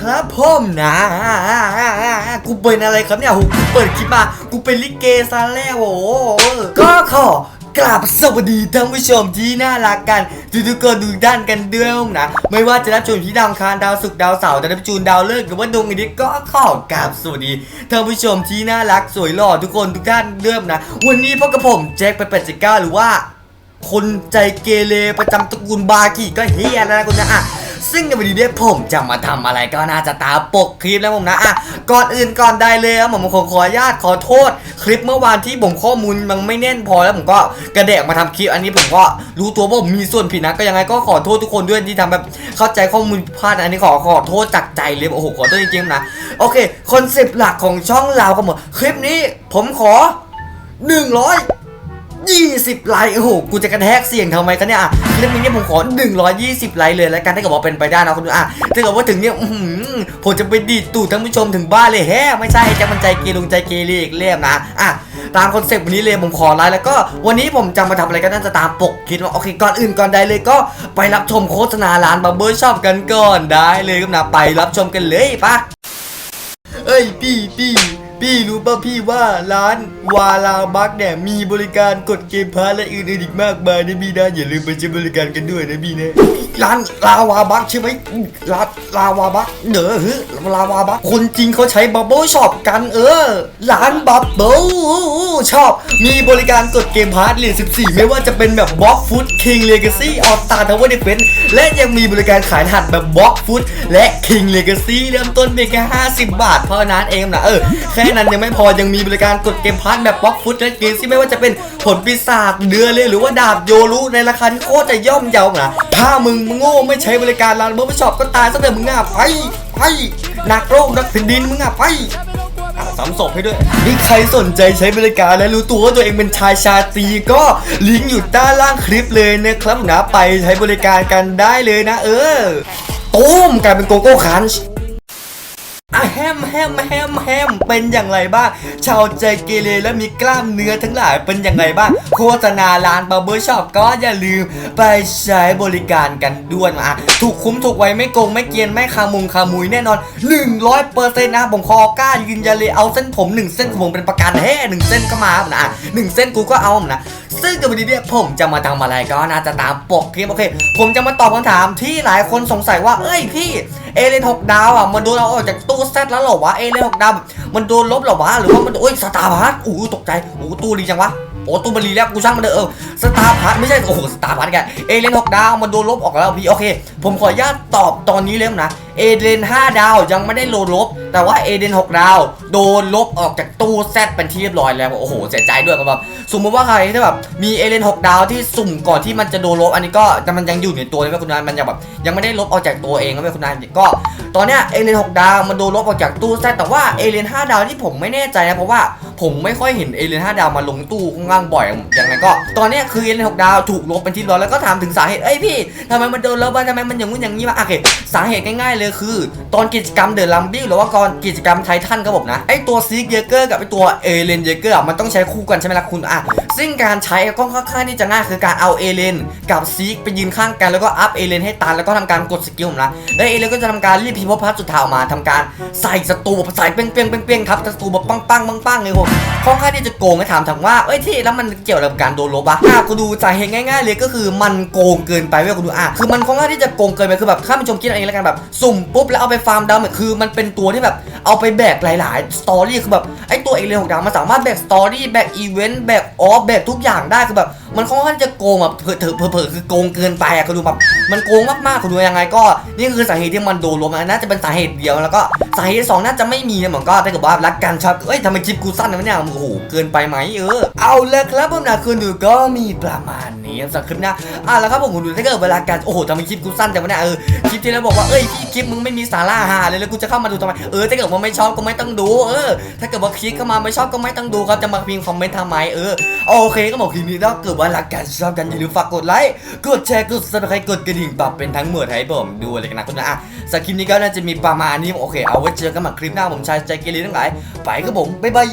ครับผมนะ กูเป็นอะไรครับเนี่ยโหกูเปิดคลิปมา กูเป็นลิเกซะแล้วโอ้ก็ขอกราบสวัสดีท่านผู้ชมที่น่ารักกันทุกๆคนทุกด้านกันด้วยนะ ไม่ว่าจะรับชมที่ดาวคารดาวศุกร์ดาวเสาร์ดาวจูนดาวฤกษ์หรือว่าดวงอาทิตย์ก็ขอกราบสวัสดีท่านผู้ชมที่น่ารักสวยหล่อทุกคนทุกท่านเริ่มนะ วันนี้พบกับผมแจ็คไปเป็ดจิก้าหรือว่า คนใจเกเรประจำตระกูลบากิก็เฮียแล้วนะคุณนะอะ ซึ่งในวันนี้เนี่ยผมจะมาทำอะไรก็น่าจะตามปกคลิปแล้วผมนะอะก่อนอื่นก่อนได้เลยครับผมขอขออนุญาตขอโทษ คลิปเมื่อวานที่ผมข้อมูลมันไม่แน่นพอแล้วผมก็กระเดกมาทำคลิปอันนี้ผมก็รู้ตัวว่าผมมีส่วนผิดนะก็ยังไงก็ขอโทษทุกคนด้วยที่ทำแบบเข้าใจข้อมูลพลาดอันนี้ขอขอโทษจากใจเลยโอ้โหขอโทษจริงๆนะโอเคคอนเซปต์หลักของช่องเราก็หมดคลิปนี้ผมขอ100 20 ไลค์ โอ้โห กูจะกระแทกเสียงทำไมกันเนี่ยอะคลิปนี้เนี่ยผมขอ 120 ไลค์เลยแล้วกันถ้าเกิดว่าเป็นไปได้นะคุณดูอะถ้าเกิดว่าถึงเนี่ยอื้อหือผมจะไปดีดตูดท่านผู้ชมถึงบ้านเลยแฮะไม่ใช่จะมันใจเกลุงใจเกเรอีกเล่มนะอะตามคอนเซปต์วันนี้เลยผมขอไลค์แล้วก็วันนี้ผมจะมาทำอะไรก็น่าจะตามปกคิดว่าโอเคก่อนอื่นก่อนใดเลยก็ไปรับชมโฆษณาร้านบับเบิลช็อปกันก่อนได้เลยครับนะไปรับชมกันเลยปะเอ้ยพี่พี่ พี่รู้ป่ะพี่ว่าร้านวาลาบักเนี่ยมีบริการกดเกมพาร์และอื่นๆอีกมากมายนะพี่นะอย่าลืมไปใช้บริการกันด้วยนะพี่นะร้านลาวาบักใช่ไหมร้านลาวาบักเนอะเฮ้ยลาวาบักคนจริงเขาใช้บับเบิลช็อปกันเออร้านบับเบิลชอบ มีบริการกดเกมพาร์ทเหรียญ14 ไม่ว่าจะเป็นแบบบล็อกฟุตคิงเลกาซี่ออสตาทาวเวอร์เดฟเฟนและยังมีบริการขายหัสแบบบล็อกฟุตและคิงเลกาซี่เริ่มต้นเพียงแค่50 บาทเท่านั้นเองนะเออแค่นั้นยังไม่พอยังมีบริการกดเกมพาร์ทแบบบล็อกฟุตและเกมที่ไม่ว่าจะเป็นผลปีศาจเดือเลยหรือว่าดาบโยรุในราคาที่โคตรจะย่อมเยานะถ้ามึงมึงโง่ไม่ใช้บริการร้านเบอร์ช็อปก็ตายซะเถอะมึงอะไปไปหนักโลกนักแผ่นดินมึงอะไปอะสามศพให้ด้วย นี่ใครสนใจใช้บริการและรู้ตัวว่าตัวเองเป็นชายชาตรีก็ลิงก์อยู่ด้านล่างคลิปเลยนะครับนะไปใช้บริการกันได้เลยนะ เออตูมกลายเป็นโกโก้คันช์ ฮมแฮมแฮมแฮมเป็นอย่างไรบ้าง ชาวใจเกเรและมีกล้ามเนื้อทั้งหลายเป็นอย่างไรบ้าง โฆษณาร้านบาร์เบอร์ช็อปก็อย่าลืมไปใช้บริการกันด้วยนะถูกคุ้มถูกไวไม่โกงไม่เกียนไม่ขามุงขามุยแน่นอน 100%นต์นะผมขอกล้ายืนยันเลยเอาเส้นผม 1 เส้นของผมเป็นประกันแฮ่หนึ่งเส้นก็มานะหนึ่งเส้นกูก็เอานะซึ่งกับวันนี้เนี่ยผมจะมาทำอะไรก็น่าจะตามปกคลิปโอเค ผมจะมาตอบคำถามที่หลายคนสงสัยว่า เอ้ยพี่เอเลนหกดาวอะมันโดนเอาออกจากตู้เซตแล้วเหรอวะเอเลนหกดาวมันโดนลบเหรอวะหรือว่ามันโอ้ยสตาร์พาร์ทอู้ตกใจอู้ตู้ดีจังวะโอ้ตู้มันรีแล้วกูช่างมันเถอะเออสตาร์พาร์ทไม่ใช่โอ้โหสตาร์พาร์ทแกเอเลนหกดาวมันโดนลบออกแล้วพี่โอเค ผมขออนุญาตตอบตอนนี้เลยนะเอเดน5ดาวยังไม่ได้โดนลบ แต่ว่าเอเดน6ดาว โดนลบออกจากตู้แซดเป็นที่เรียบร้อยแล้วโอ้โหเสียใจด้วยครับแบบสมมติว่าใครที่แบบมีเอเดน6ดาวที่สุ่มก่อนที่มันจะโดนลบ อันนี้ก็แต่มันยังอยู่ในตัวเลยครับคุณนายมันยังแบบยังไม่ได้ลบออกจากตัวเองครับคุณนายก็ ตอนเนี้ยเอเลน6ดาวมันโดนลบออกจากตู้แซดแต่ว่าเอเลน5ดาวที่ผมไม่แน่ใจนะเพราะว่าผมไม่ค่อยเห็นเอเลน5ดาวมาลงตู้ข้างล่างบ่อยอย่างไรก็ตอนเนี้ยคือเอเลน6ดาวถูกลบเป็นที่เรียบร้อยแล้วก็ถามถึงสาเหตุเอ้ยพี่ทำไมมันโดนลบบ้างทำไมมันอย่างงู้นอย่างนี้วะโอเคสาเหตุง่ายๆเลยคือ ตอนกิจกรรมเดอะลัมบี้หรือว่าก่อนกิจกรรมไททันครับผมนะไอตัวซีกเยเกอร์กับไอตัวเอเลนเยเกอร์มันต้องใช้คู่กันใช่ไหมล่ะคุณอะซึ่งการใช้ก็ค่อนข้างที่จะง่ายคือการเอาเอเลนกับซีกไปยืนข้างกันแล้วก็อัพเอเลนให้ตันแล้วก็ทำการกดสกิลผมนะแล้วเอเลนก็จะทำการรีบพิพ์พัสสุดท้ายออกมาทำการใส่ศัตรูแบบใส่เปี้ยงเปี้ยงเปี้ยงเปี้ยงครับศัตรูแบบปังปังปังปังเลยผมค่อนข้างที่จะโกงให้ถามถามว่าเอ้ยที่แล้วมันเกี่ยวกับการโดนลบอะอะกูดูสาเหตุง่าย ๆ เลยก็คือมันโกงเกินไปเว้ยกูดูอะคือมันค่อนข้างที่จะโกงเกินไปคือแบบข้าผู้ชมคิดเอาเองแล้วกันแบบสุมปุ๊บแล้วเอาไปฟาร์มดาวน์คือมันเป็นตัวที่แบบเอาไปแบกหลายๆสตอรี่คือแบบไอตัวเอเลนของดาวมันสามารถแบกสตอรี่แบกอีเวนต์แบกออฟแบกทุกอย่างได้คือแบบมันค่อนข้างจะโกงแบบเผลอเผลอเผลอคือโกงเกินไปอะคือดูแบบมันโกงมากๆคุณดูยังไงก็ นี่คือสาเหตุที่มันโดนลบมันน่าจะเป็นสาเหตุเดียวแล้วก็สาเหตุที่สองน่าจะไม่มีนะเหมือนก็ถ้าเกิดว่ารักกันชอบเอ้ยทำไมคลิปกูสั้นนะเนี่ยโอ้โหเกินไปไหมเออเอาละครับผมนะคุณดูก็มีประมาณนี้สำหรับคลิปหนะอะแล้วครับผมคุณดูถ้าเกิดเวลาการโอ้โหทำไมคลิปกูสั้นจังวะเนี่ยเออคลิปที่แล้วบอกว่าเอ้ยพี่คลิปปมึงไม่มีสาระหาเลยแล้วกูจะเข้ามาดูทำไมเออถ้าเกิดว่าไม่ชอบก็ไม่ต้องดูเออถ้าเกิดว่าคลิกเข้ามาไม่ชอบก็ไม่ต้องดูครับจะมาพิมพ์คอมเมนต์ทำไมเออโอเคก็บอกคลิปนี้ถ้าเกิดว่ารักกันชอบกันอย่าลืมฝากกดไลค์กดแชร์กดซับสไครต์กดกระดิ่งปรับเป็นทั้งหมดให้ผมดูเลยกันนะคุณนะอะสำหรับคลิปนี้ก็น่าจะมีประมาณนี้โอเค เอาไว้เจอกันใหม่คลิปหน้าผมชายใจเกเรทั้งหลายไปครับผมบ๊ายบาย